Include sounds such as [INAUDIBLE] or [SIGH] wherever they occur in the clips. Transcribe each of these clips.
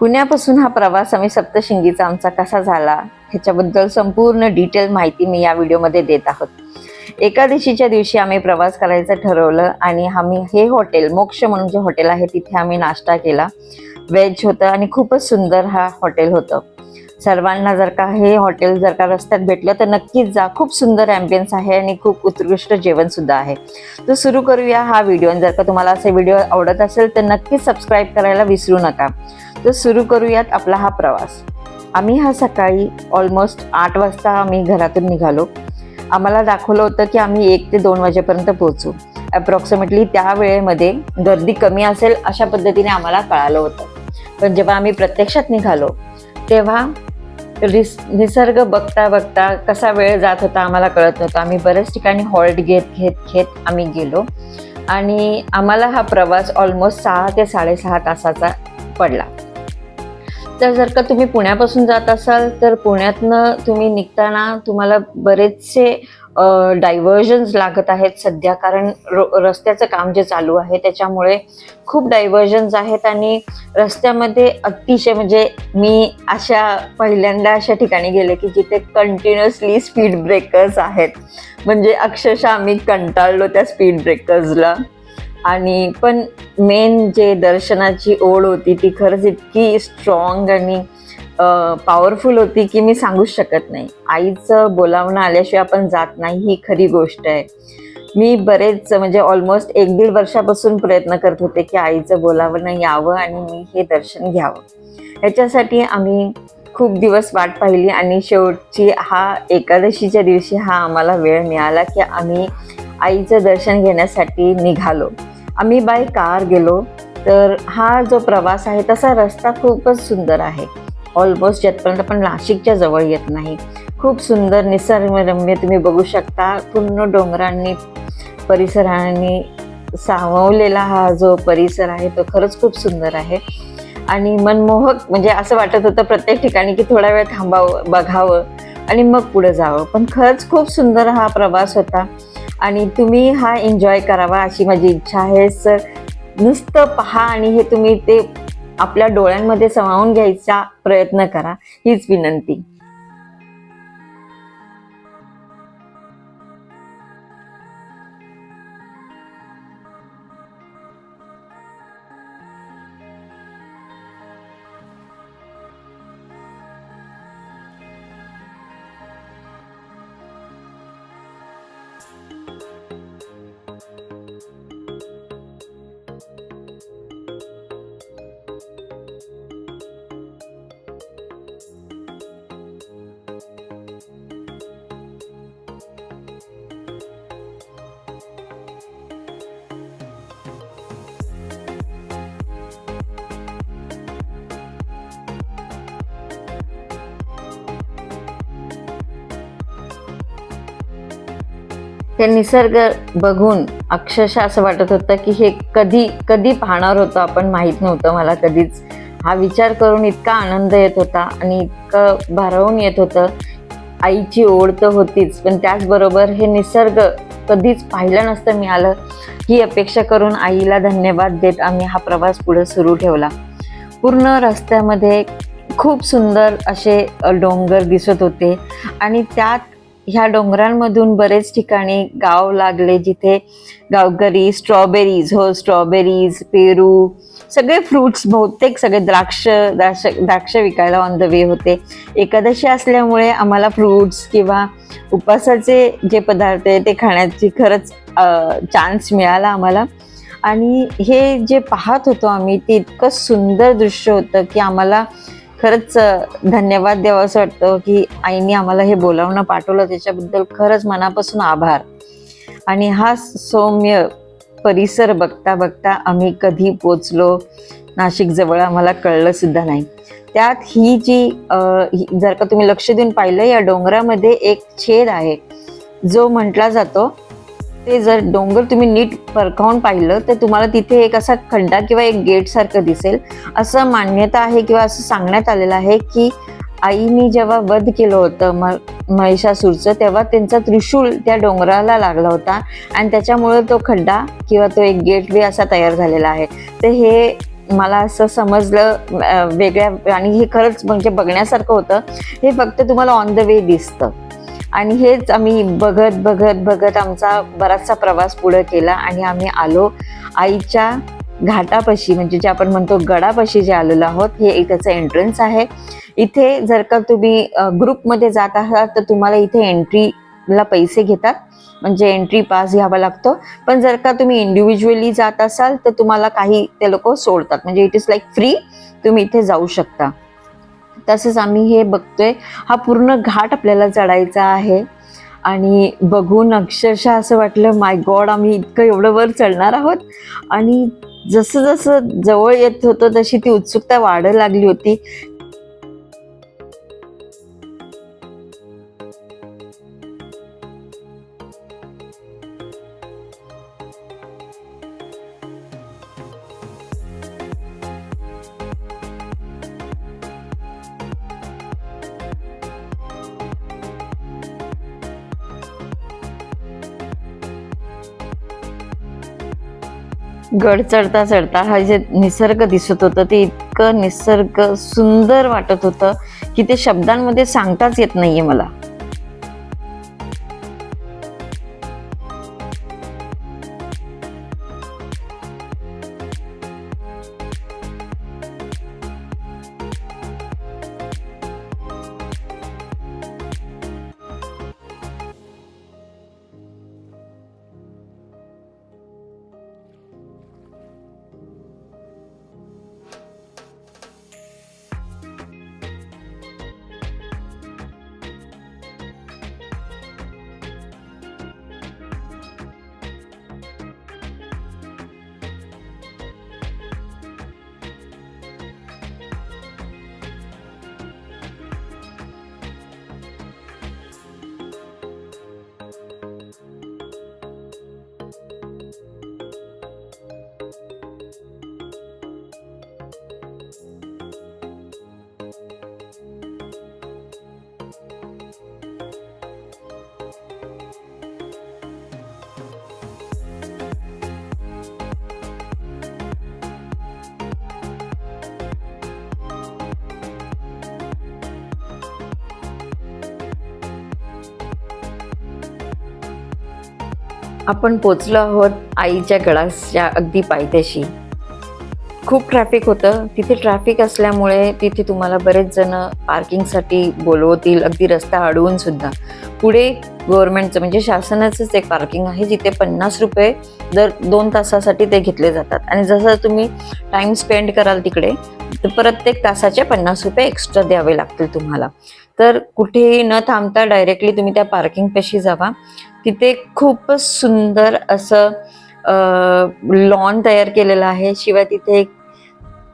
पुण्यापासून हा प्रवास आम्ही सप्तशिंगीचा आमचा कसा झाला ह्याच्याबद्दल संपूर्ण डिटेल माहिती मी या व्हिडिओमध्ये देत आहोत. एकादशीच्या दिवशी आम्ही प्रवास करायचं ठरवलं आणि आम्ही हे हॉटेल मोक्ष म्हणून जे हॉटेल आहे तिथे आम्ही नाश्ता केला. व्हेज होतं आणि खूपच सुंदर हा हॉटेल होतं. सर्वांना जर का हे हॉटेल जर का रस्त्यात भेटलं तर नक्कीच जा. खूप सुंदर ॲम्बियन्स आहे आणि खूप उत्कृष्ट जेवण सुद्धा आहे. तर सुरू करूया हा व्हिडिओ. आणि जर का तुम्हाला असे व्हिडिओ आवडत असेल तर नक्कीच सबस्क्राईब करायला विसरू नका. तर सुरू करूयात आपला हा प्रवास. आम्ही हा सकाळी ऑलमोस्ट आठ वाजता आम्ही घरातून निघालो. आम्हाला दाखवलं होतं की आम्ही एक ते दोन वाजेपर्यंत पोहोचू. अप्रॉक्सिमेटली त्या वेळेमध्ये गर्दी कमी असेल अशा पद्धतीने आम्हाला कळालं होतं. पण जेव्हा आम्ही प्रत्यक्षात निघालो तेव्हा रिस निसर्ग बघता बघता कसा वेळ जात होता आम्हाला कळत नव्हतं. आम्ही बऱ्याच ठिकाणी हॉल्ट घेत घेत घेत आम्ही गेलो. आणि आम्हाला हा प्रवास ऑलमोस्ट सहा ते साडेसहा तासाचा पडला. तर जर का तुम्ही पुण्यापासून जात असाल तर पुण्यातनं तुम्ही निघताना तुम्हाला बरेचसे डायव्हर्जन्स लागत आहेत सध्या. कारण रो रस्त्याचं काम जे चालू आहे त्याच्यामुळे खूप डायव्हर्जन्स आहेत आणि रस्त्यामध्ये अतिशय म्हणजे मी अशा पहिल्यांदा अशा ठिकाणी गेले की जिथे कंटिन्युअसली स्पीड ब्रेकर्स आहेत. म्हणजे अक्षरशः आम्ही कंटाळलो त्या स्पीड ब्रेकर्सला आणि पण मेन जे दर्शनाची ओढ होती ती खरंच इतकी स्ट्रॉंग आणि पॉवरफुल होती की मी सांगूच शकत नाही. आईचं बोलावणं आल्याशिवाय आपण जात नाही ही खरी गोष्ट आहे. मी बरेच म्हणजे ऑलमोस्ट एक दीड वर्षापासून प्रयत्न करत होते की आईचं बोलावणं यावं आणि मी हे दर्शन घ्यावं. ह्याच्यासाठी आम्ही खूप दिवस वाट पाहिली आणि शेवटची हा एकादशीच्या दिवशी हा आम्हाला वेळ मिळाला की आम्ही आईचं दर्शन घेण्यासाठी निघालो. आम्ही बाय कार गेलो तर हा जो प्रवास आहे तसा रस्ता खूपच सुंदर आहे. ऑलमोस्ट जेथपर्यंत आपण नाशिकच्या जवळ येत नाही. खूप सुंदर निसर्गरम्य तुम्ही बघू शकता. पूर्ण डोंगरांनी परिसरांनी साववलेला हा जो परिसर आहे तो खरंच खूप सुंदर आहे. आणि मनमोहक म्हणजे असं वाटत होतं प्रत्येक ठिकाणी की थोडा वेळ थांबावं बघावं आणि मग पुढे जावं. पण खरंच खूप सुंदर हा प्रवास होता. आणि तुम्ही हा एन्जॉय करावा अशी माझी इच्छा आहे. सर नुसतं पहा आणि हे तुम्ही ते आपल्या डोळ्यांमध्ये समावून घ्यायचा प्रयत्न करा. हीच विनंती. ते निसर्ग बघून अक्षरशः असं वाटत होतं की हे कधी कधी पाहणार होतो आपण माहीत नव्हतं मला कधीच. हा विचार करून इतका आनंद येत होता आणि इतकं भारावून येत होतं. आईची ओढ तर होतीच पण त्याचबरोबर हे निसर्ग कधीच पाहिलं नसतं मिळालं. ही अपेक्षा करून आईला धन्यवाद देत आम्ही हा प्रवास पुढे सुरू ठेवला. पूर्ण रस्त्यामध्ये खूप सुंदर असे डोंगर दिसत होते आणि त्यात ह्या डोंगरांमधून बरेच ठिकाणी गाव लागले जिथे गावकरी स्ट्रॉबेरीज हो स्ट्रॉबेरीज पेरू सगळे फ्रुट्स बहुतेक सगळे द्राक्ष द्राक्ष द्राक्ष विकायला ऑन द वे होते. एकादशी असल्यामुळे आम्हाला फ्रुट्स किंवा उपवासाचे जे पदार्थ आहे ते खाण्याची खरंच चान्स मिळाला आम्हाला. आणि हे जे पाहत होतो आम्ही ते इतकं सुंदर दृश्य होतं की आम्हाला खरंच धन्यवाद द्यावं असं वाटतं की आईने आम्हाला हे बोलावणं पाठवलं. त्याच्याबद्दल खरंच मनापासून आभार. आणि हा सौम्य परिसर बघता बघता आम्ही कधी पोचलो नाशिकजवळ आम्हाला कळलं सुद्धा नाही. त्यात ही जी ही- जर का तुम्ही लक्ष देऊन पाहिलं या डोंगरामध्ये एक छेद आहे. जो म्हटला जातो ते जर डोंगर तुम्ही नीट परखावून पाहिलं तर तुम्हाला तिथे एक असा खड्डा किंवा एक गेट सारखं दिसेल. असं मान्यता आहे किंवा असं सांगण्यात आलेलं आहे की आईने जेव्हा वध केलं होतं म महिषासूरचं तेव्हा त्यांचा त्रिशूल त्या डोंगराला लागला होता. आणि त्याच्यामुळे तो खड्डा किंवा तो एक गेट वे असा तयार झालेला आहे. तर हे मला असं समजलं वेगळ्या आणि हे खरंच म्हणजे बघण्यासारखं होतं. हे फक्त तुम्हाला ऑन द वे दिसतं. आणि हेच आम्ही बघत बघत बघत आमचा बराचसा प्रवास पुढे केला आणि आम्ही आलो आईच्या घाटापाशी म्हणजे जे आपण म्हणतो गडापाशी जे आलेलो आहोत हे त्याचं एंट्रन्स आहे. इथे जर का तुम्ही ग्रुपमध्ये जात आहात तर तुम्हाला इथे एंट्रीला पैसे घेतात. म्हणजे एंट्री पास घ्यावा लागतो. पण जर का तुम्ही इंडिव्हिज्युअली जात असाल तर तुम्हाला काही ते लोक सोडतात. म्हणजे इट इज लाईक फ्री तुम्ही इथे जाऊ शकता. तसंच आम्ही हे बघतोय. हा पूर्ण घाट आपल्याला चढायचा आहे. आणि बघून अक्षरशः असं वाटलं माय गॉड आम्ही इतकं एवढं वर चढणार आहोत. आणि जसं जसं जवळ येत होतं तशी ती उत्सुकता वाढ लागली होती. गड चढता चढता हा जे निसर्ग दिसत होतं ते इतकं निसर्ग सुंदर वाटत होतं की ते शब्दांमध्ये सांगताच येत नाहीये मला. आपण पोचलो आहोत आईच्या गळाच्या अगदी पायथ्याशी. खूप ट्रॅफिक होतं. तिथे ट्रॅफिक असल्यामुळे तिथे तुम्हाला बरेच जण पार्किंगसाठी बोलवतील अगदी रस्ता अडवून सुद्धा. पुढे गव्हर्नमेंटचं म्हणजे शासनाचंच एक पार्किंग आहे जिथे पन्नास रुपये दर दोन तासासाठी ते घेतले जातात. आणि जसं तुम्ही टाइम स्पेंड कराल तिकडे तर प्रत्येक तासाचे पन्नास रुपये एक्स्ट्रा द्यावे लागतील तुम्हाला. तर कुठेही न थांबता डायरेक्टली तुम्ही त्या पार्किंगपाशी जावा. की तिथे खूपच सुंदर असं लॉन तयार केलेलं आहे. शिवाय तिथे एक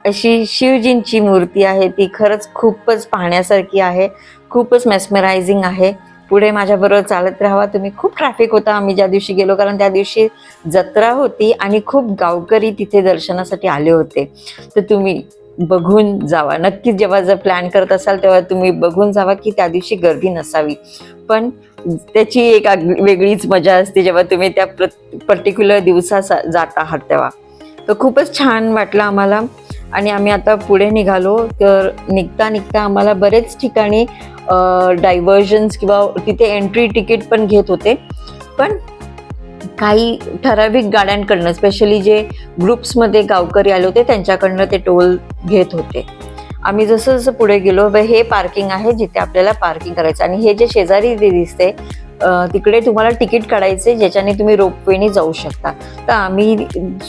अशी शिवजींची मूर्ती आहे. ती खरंच खूपच पाहण्यासारखी आहे. खूपच मेस्मरायझिंग आहे. पुढे माझ्याबरोबर चालत राहावा. तुम्ही खूप ट्रॅफिक होता. आम्ही ज्या दिवशी गेलो कारण त्या दिवशी जत्रा होती आणि खूप गावकरी तिथे दर्शनासाठी आले होते. तर तुम्ही बघून जावा. नक्कीच जेव्हा जर प्लॅन करत असाल तेव्हा तुम्ही बघून जावा की त्या दिवशी गर्दी नसावी. पण त्याची एक वेगळीच मजा असते जेव्हा तुम्ही त्या पर्टिक्युलर दिवसा जात आहात तेव्हा. तर खूपच छान वाटलं आम्हाला. आणि आम्ही आता पुढे निघालो तर निघता निघता आम्हाला बरेच ठिकाणी डायव्हर्जन्स किंवा तिथे एंट्री तिकीट पण घेत होते. पण काही ठराविक गाड्यांकडनं स्पेशली जे ग्रुप्समध्ये गावकरी आले होते त्यांच्याकडनं ते टोल घेत होते. आम्ही जसं जसं पुढे गेलो ब- हे पार्किंग आहे जिथे आपल्याला पार्किंग करायचं आणि हे जे शेजारी दिसते तिकडे तुम्हाला तिकीट काढायचे ज्याच्याने तुम्ही रोपवेने जाऊ शकता. तर आम्ही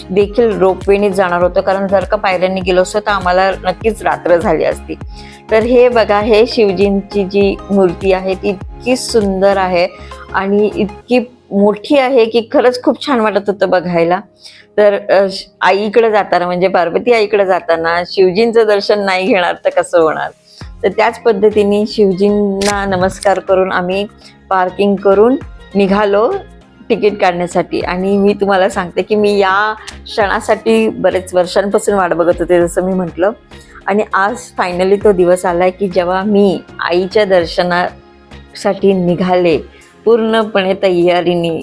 देखील रोपवेने जाणार होतो कारण जर का पायऱ्यांनी गेलो असतो तर आम्हाला नक्कीच रात्र झाली असती. तर हे बघा हे शिवजींची जी मूर्ती आहे ती इतकी सुंदर आहे आणि इतकी मोठी आहे की खरंच खूप छान वाटत होतं बघायला. तर श- आईकडे जाताना म्हणजे पार्वती आईकडे जाताना शिवजींचं दर्शन नाही घेणार तर कसं होणार? तर त्याच पद्धतीने शिवजींना नमस्कार करून आम्ही पार्किंग करून निघालो तिकीट काढण्यासाठी. आणि मी तुम्हाला सांगते की मी या क्षणासाठी बरेच वर्षांपासून वाट बघत होते जसं मी म्हटलं. आणि आज फायनली तो दिवस आला आहे की जेव्हा मी आईच्या दर्शनासाठी निघाले पूर्णपणे तयारीने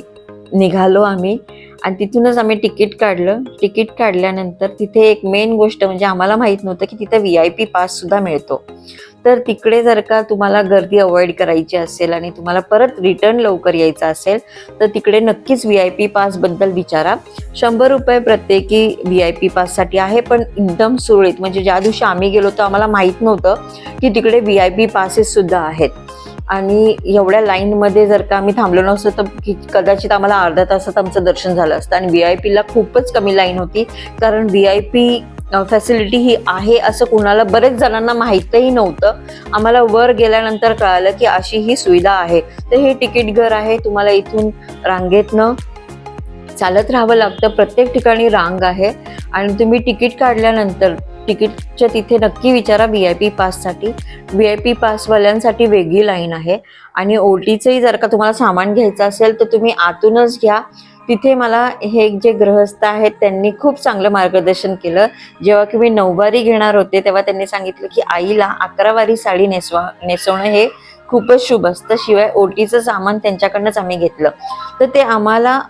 निघालो आम्ही. आणि तिथूनच आम्ही तिकीट काढलं. तिकीट काढल्यानंतर तिथे एक मेन गोष्ट म्हणजे आम्हाला माहीत नव्हतं की तिथे व्ही आय पी पास सुद्धा मिळतो. तर तिकडे जर का तुम्हाला गर्दी अवॉइड करायची असेल आणि तुम्हाला परत रिटर्न लवकर यायचं असेल तर तिकडे नक्कीच व्ही आय पी पासबद्दल विचारा. शंभर रुपये प्रत्येकी व्ही आय पी पाससाठी आहे पण एकदम सुरळीत. म्हणजे ज्या दिवशी आम्ही गेलो तर आम्हाला माहीत नव्हतं की तिकडे व्ही आय पी पासेससुद्धा आहेत. आणि एवढ्या लाईनमध्ये जर का आम्ही थांबलो नसतो तर कदाचित आम्हाला अर्धा तासात आमचं दर्शन झालं असतं. आणि व्ही आय पीला खूपच कमी लाईन होती. कारण व्ही आय पी फॅसिलिटी ही आहे असं कुणाला बरेच जणांना माहीतही नव्हतं. आम्हाला वर गेल्यानंतर कळालं की अशी ही सुविधा आहे. तर हे तिकीट घर आहे. तुम्हाला इथून रांगेतनं चालत राहावं लागतं. प्रत्येक ठिकाणी रांग आहे. आणि तुम्ही तिकीट काढल्यानंतर तिकीटच्या तिथे नक्की विचारा व्ही आय पी पाससाठी. व्ही आय पी पासवाल्यांसाठी वेगळी लाईन आहे. आणि ओटीचंही जर का तुम्हाला सामान घ्यायचं असेल तर तुम्ही आतूनच घ्या. तिथे मला हे जे ग्रहस्थ आहेत त्यांनी खूप चांगलं मार्गदर्शन केलं. जेव्हा की मी नऊवारी घेणार होते तेव्हा त्यांनी सांगितलं की आईला अकरावारी साडी नेसवा नेसवणं हे खूपच शुभ असतं. शिवाय ओटीचं सामान त्यांच्याकडनंच आम्ही घेतलं. तर ते आम्हाला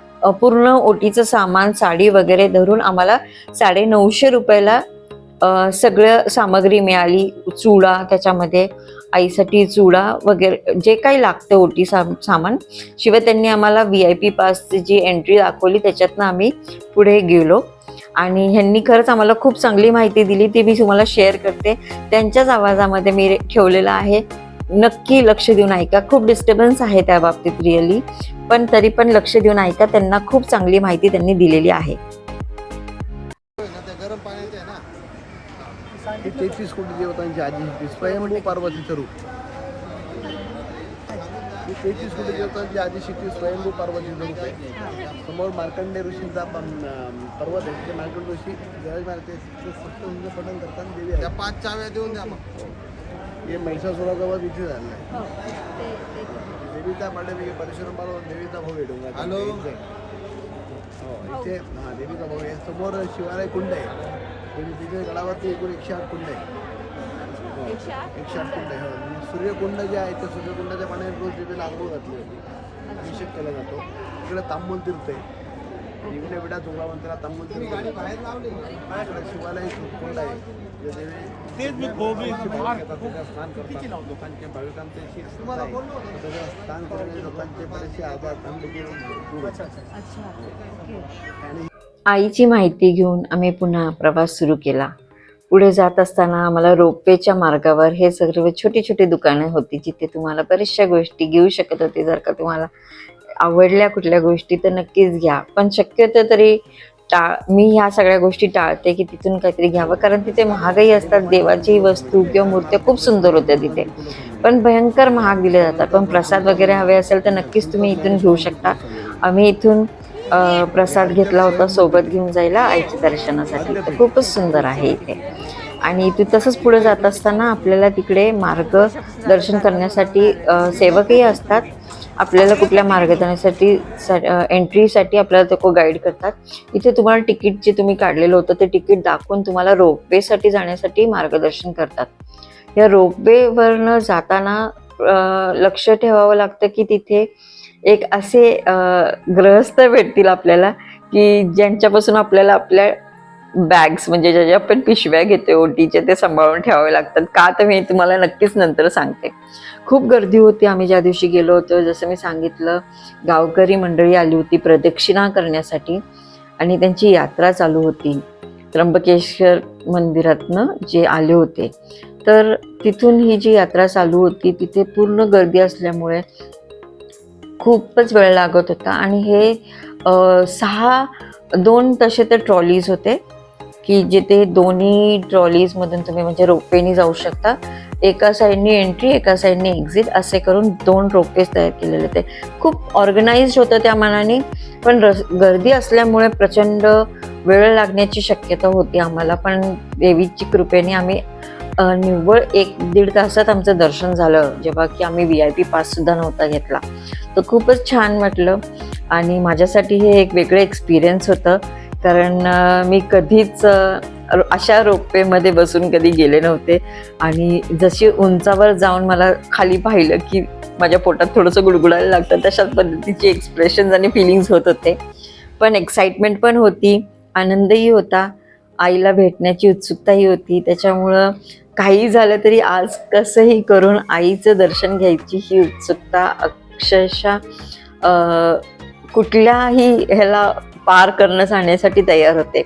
पूर्ण ओटीचं सामान साडी वगैरे धरून आम्हाला साडे नऊशे रुपयाला सगळं सामग्री मिळाली चुडा त्याच्यामध्ये आईसाठी चुडा वगैरे जे काही लागतं ओटी साम सामान. शिवाय त्यांनी आम्हाला व्ही आय पी पासची जी एंट्री दाखवली त्याच्यातनं आम्ही पुढे गेलो. आणि ह्यांनी खरंच आम्हाला खूप चांगली माहिती दिली ती मी तुम्हाला शेअर करते. त्यांच्याच आवाजामध्ये मी ठेवलेलं आहे. नक्की लक्ष देऊन ऐका. खूप डिस्टर्बन्स आहे त्या बाबतीत रिअली पण तरी पण लक्ष देऊन ऐका. त्यांना खूप चांगली माहिती त्यांनी दिलेली आहे. तेहतीस कोटी देवतांची आजी होती स्वयंभू पार्वतीचं रूप ही तेहतीस कोटी देवतांची आजी शिकती स्वयंभू पार्वतीचं रूप आहे समोर मार्कंडे ऋषींचा पर्वत आहे ते मार्कंड ऋषी विराजमान ते ते सप्तहिंद पठण करताना देवी आहे त्या पाच चाव्या देऊन द्या मग. हे महिषासुराजवळ इथे झालं आहे. देवीचा पाठे परशुराम पार्वत देवीचा भाऊ आहे डोंगर. हॅलो. हो इथे हा देवीचा भाऊ आहे समोर शिवालय कुंड आहे. आणि तिथे गडावरती एकूण एकशे आठ कुंड आहे हो, एकशे आठ कुंड. आहे हो. आणि सूर्यकुंड जे आहे त्या सूर्यकुंडाच्या पाण्यात रोज तिथे नांगूळ घातली होती. अभिषेक केला जातो. इकडे तांबूल तीर्थ आहे. इकडे विडा चोंगळा मंदिरात तांबूल तीर्थ शिवालय कुंड आहे. तेच मी स्नान करतात स्नान करणारे लोकांचे बरेचसे आजार थंड. आणि आईची माहिती घेऊन आम्ही पुन्हा प्रवास सुरू केला. पुढे जात असताना आम्हाला रोपवेच्या मार्गावर हे सर्व छोटी छोटी दुकानं होती जिथे तुम्हाला बऱ्याचशा गोष्टी घेऊ शकत होते. जर का तुम्हाला आवडल्या कुठल्या गोष्टी तर नक्कीच घ्या. पण शक्यतो तरी टाळ मी ह्या सगळ्या गोष्टी टाळते की तिथून काहीतरी घ्यावं कारण तिथे महागही असतात. देवाची वस्तू किंवा मूर्त्या खूप सुंदर होत्या तिथे. पण भयंकर महाग दिले जातात. पण प्रसाद वगैरे हवे असेल तर नक्कीच तुम्ही इथून घेऊ शकता. आम्ही इथून प्रसाद घेतला होता सोबत घेऊन जायला आईच्या दर्शनासाठी. तर खूपच सुंदर आहे इथे. आणि इथे तसंच पुढे जात असताना आपल्याला तिकडे मार्ग दर्शन करण्यासाठी सेवकही असतात. आपल्याला कुठल्या मार्गदर्शनासाठी एंट्रीसाठी आपल्याला ते गाईड करतात. इथे तुम्हाला तिकीट जे तुम्ही काढलेलं होतं ते तिकीट दाखवून तुम्हाला रोपवेसाठी जाण्यासाठी मार्गदर्शन करतात. या रोपवेवरनं जाताना लक्ष ठेवावं लागतं की तिथे एक असे ग्रहस्थ भेटतील आपल्याला की ज्यांच्यापासून आपल्याला आपल्या बॅग्स म्हणजे ज्या ज्या आपण पिशव्या घेतो ओटीच्या ते सांभाळून ठेवावे लागतात. का तर मी तुम्हाला नक्कीच नंतर सांगते. खूप गर्दी होती. आम्ही ज्या दिवशी गेलो होतो जसं मी सांगितलं गावकरी मंडळी आली होती प्रदक्षिणा करण्यासाठी आणि त्यांची यात्रा चालू होती. त्र्यंबकेश्वर मंदिरातनं जे आले होते. तर तिथून ही जी यात्रा चालू होती तिथे पूर्ण गर्दी असल्यामुळे खूपच वेळ लागत होता. आणि हे सहा दोन तसे तर ट्रॉलीज होते की जिथे दोन्ही ट्रॉलीजमधून तुम्ही म्हणजे रोपवेनी जाऊ शकता. एका साईडनी एंट्री एका साईडनी एक्झिट असे करून दोन रोपवेज तयार केलेले होते. खूप ऑर्गनाइज्ड होतं त्या मनाने पण रस गर्दी असल्यामुळे प्रचंड वेळ लागण्याची शक्यता होती आम्हाला. पण देवीची कृपेने आम्ही निव्वळ एक दीड तासात आमचं दर्शन झालं. जेव्हा की आम्ही व्ही आय पी पाससुद्धा नव्हता घेतला. तर खूपच छान वाटलं. आणि माझ्यासाठी हे एक वेगळं एक्सपिरियन्स होतं. कारण मी कधीच अशा रोपवेमध्ये बसून कधी गेले नव्हते. आणि जशी उंचावर जाऊन मला खाली पाहिलं की माझ्या पोटात थोडंसं गुडगुडायला लागतं तशाच पद्धतीचे एक्सप्रेशन्स आणि फिलिंग्स होत होते. पण एक्साइटमेंट पण होती. आनंदही होता. आईला भेटण्याची उत्सुकताही होती. त्याच्यामुळं काही झालं तरी आज कसंही करून आईचं दर्शन घ्यायची ही उत्सुकता अक्षरशः कुठल्याही ह्याला पार करणं जाण्यासाठी तयार होते.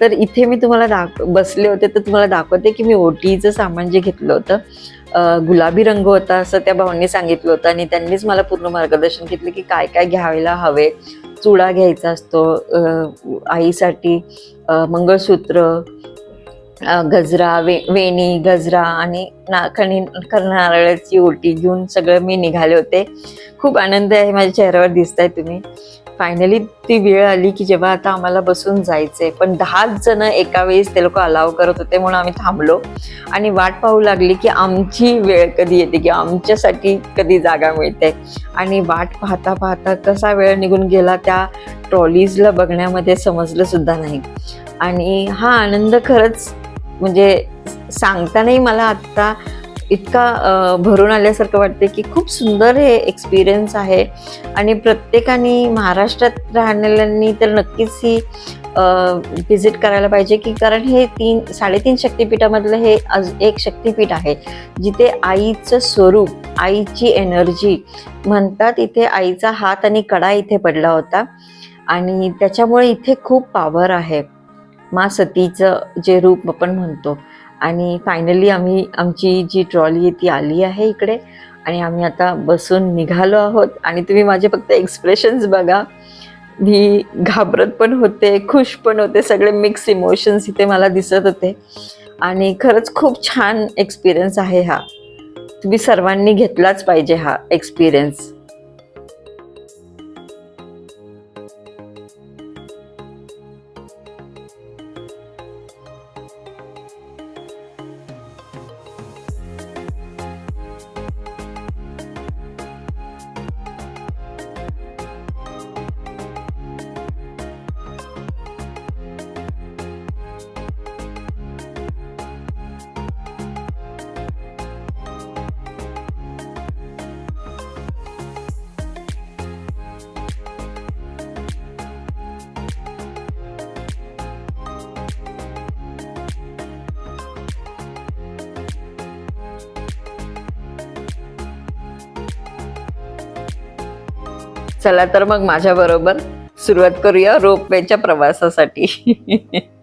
तर इथे मी तुम्हाला दाख बसले होते तर तुम्हाला दाखवते की मी ओटीचं सामान जे घेतलं होतं गुलाबी रंग होता असं त्या भावांनी सांगितलं होतं आणि त्यांनीच मला पूर्ण मार्गदर्शन घेतलं की काय काय घ्यायला हवे. चुडा घ्यायचा असतो आईसाठी मंगळसूत्र गजरा वे वेणी गजरा आणि नाखणी नारळाची ओटी घेऊन सगळं मी निघाले होते. खूप आनंद आहे माझ्या चेहऱ्यावर दिसत आहे तुम्ही. फायनली ती वेळ आली की जेव्हा आता आम्हाला बसून जायचंय. पण दहाच जण एका वेळेस ते लोक अलाव करत होते म्हणून आम्ही थांबलो. आणि वाट पाहू लागली की आमची वेळ कधी येते की आमच्यासाठी कधी जागा मिळते. आणि वाट पाहता पाहता कसा वेळ निघून गेला त्या ट्रॉलीजला बघण्यामध्ये समजलं सुद्धा नाही. आणि हा आनंद खरंच म्हणजे सांगतानाही मला आत्ता इतका भरून आल्यासारखं वाटते की खूप सुंदर हे एक्सपिरियन्स आहे. आणि प्रत्येकाने महाराष्ट्रात राहणाऱ्यांनी तर नक्कीच ही व्हिजिट करायला पाहिजे की कारण हे तीन साडेतीन शक्तिपीठामधलं हे आज एक शक्तिपीठ आहे. जिथे आईचं स्वरूप आईची एनर्जी म्हणतात इथे आईचा हात आणि कडा इथे पडला होता. आणि त्याच्यामुळे इथे खूप पॉवर आहे. मा सतीचं जे रूप आपण म्हणतो. आणि फायनली आम्ही आमची जी ट्रॉली आहे ती आली आहे इकडे. आणि आम्ही आता बसून निघालो आहोत. आणि तुम्ही माझे फक्त एक्सप्रेशन्स बघा. मी घाबरत पण होते खुश पण होते. सगळे मिक्स इमोशन्स इथे मला दिसत होते. आणि खरंच खूप छान एक्सपिरियन्स आहे हा. तुम्ही सर्वांनी घेतलाच पाहिजे हा एक्सपिरियन्स चला तर मग माझ्याबरोबर सुरुवात करूया रोपवेच्या प्रवासासाठी. [LAUGHS]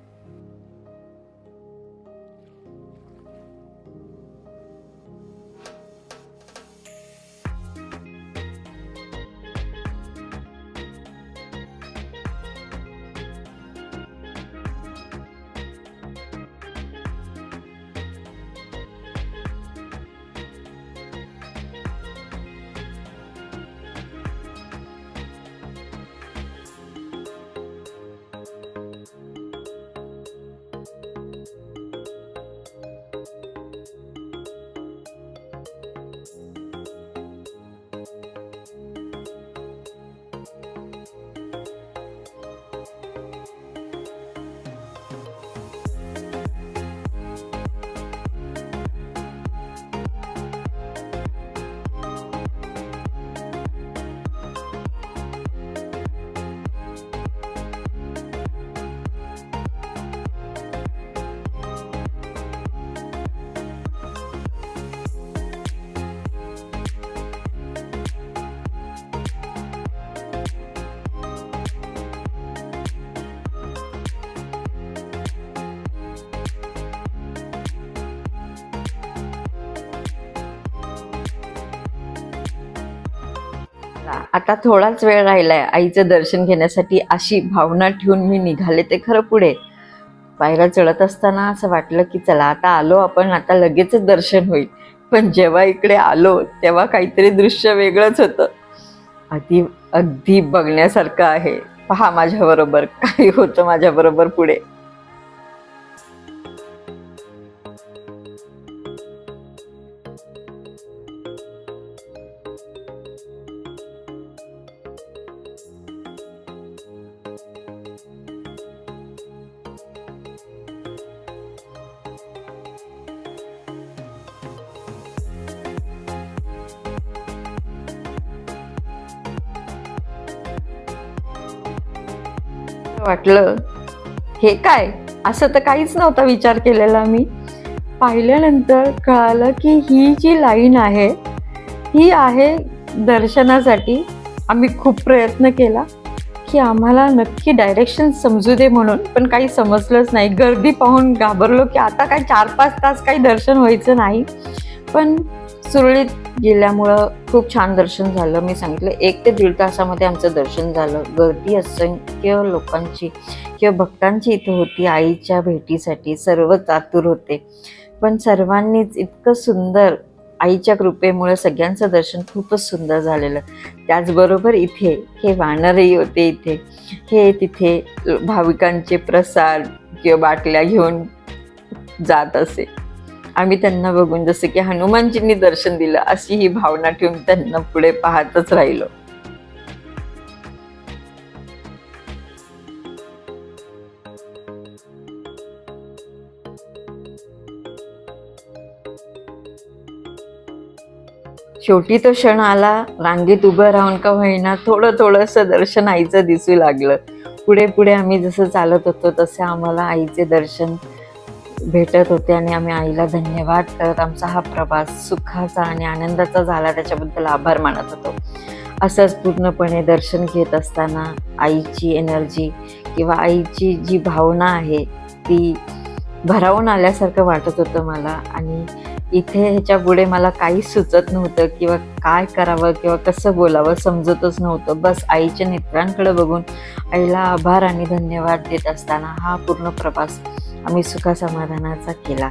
आता थोडाच वेळ राहिलाय आईचं दर्शन घेण्यासाठी अशी भावना ठेवून मी निघाले ते खरं पुढे. पायऱ्या चढत असताना असं वाटलं की चला आता आलो आपण आता लगेचच दर्शन होईल. पण जेव्हा इकडे आलो तेव्हा काहीतरी दृश्य वेगळंच होतं. अगदी अगदी बघण्यासारखं आहे. पहा माझ्याबरोबर काय होतं माझ्याबरोबर पुढे. वाटलं. हे काय? असं तर काहीच नव्हता विचार केलेला मी. पाहिल्यानंतर कळालं की ही जी लाईन आहे ही आहे दर्शनासाठी आम्ही खूप प्रयत्न केला की आम्हाला नक्की डायरेक्शन समजू दे म्हणून पण काही समजलंच नाही. गर्दी पाहून घाबरलो की आता काय चार पाच तास काही दर्शन व्हायचं नाही. पण सुरळीत गेल्यामुळं खूप छान दर्शन झालं. मी सांगितलं एक ते दीड तासामध्ये आमचं दर्शन झालं. गर्दी असंख्य लोकांची किंवा भक्तांची इथं होती आईच्या भेटीसाठी सर्वच आतुर होते. पण सर्वांनीच इतकं सुंदर आईच्या कृपेमुळे सगळ्यांचं दर्शन खूपच सुंदर झालेलं. त्याचबरोबर इथे हे वानरही होते इथे. हे तिथे भाविकांचे प्रसाद किंवा बाटल्या घेऊन जात असे. आम्ही त्यांना बघून जसं की हनुमानजींनी दर्शन दिलं अशी ही भावना ठेवून त्यांना पुढे पाहतच राहिलो. शेवटी तो क्षण आला रांगेत उभं राहून का होईना थोडं थोडंसं दर्शन आईचं दिसू लागलं. पुढे पुढे आम्ही जसं चालत होतो तसे आम्हाला आईचे दर्शन भेटत होते आणि आम्ही आईला धन्यवाद करत आमचा हा प्रवास सुखाचा आणि आनंदाचा झाला त्याच्याबद्दल आभार मानत होतो. असंच पूर्णपणे दर्शन घेत असताना आईची एनर्जी किंवा आईची जी भावना आहे ती भरावून आल्यासारखं वाटत होतं मला. आणि इथे ह्याच्या पुढे मला काही सुचत नव्हतं किंवा काय करावं किंवा कसं बोलावं समजतच नव्हतं. बस आईच्या नेत्रांकडे बघून आईला आभार आणि धन्यवाद देत असताना हा पूर्ण प्रवास आम्ही सुखासमाधानाचा केला.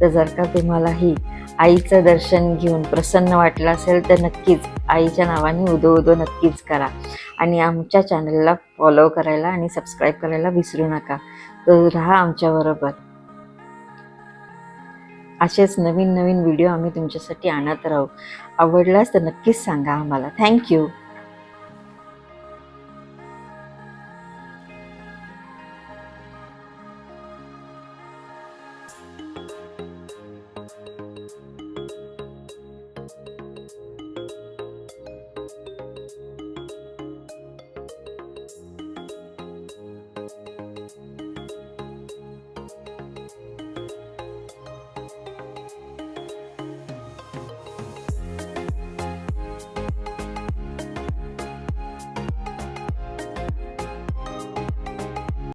तर जर का तुम्हालाही आईचं दर्शन घेऊन प्रसन्न वाटलं असेल तर नक्कीच आईच्या नावाने उदो उदो नक्कीच करा. आणि आमच्या चॅनलला फॉलो करायला आणि सबस्क्राईब करायला विसरू नका. तर राहा आमच्याबरोबर असेच नवीन नवीन व्हिडिओ आम्ही तुमच्यासाठी आणत राहू. आवडल्यास तर नक्कीच सांगा आम्हाला. थँक्यू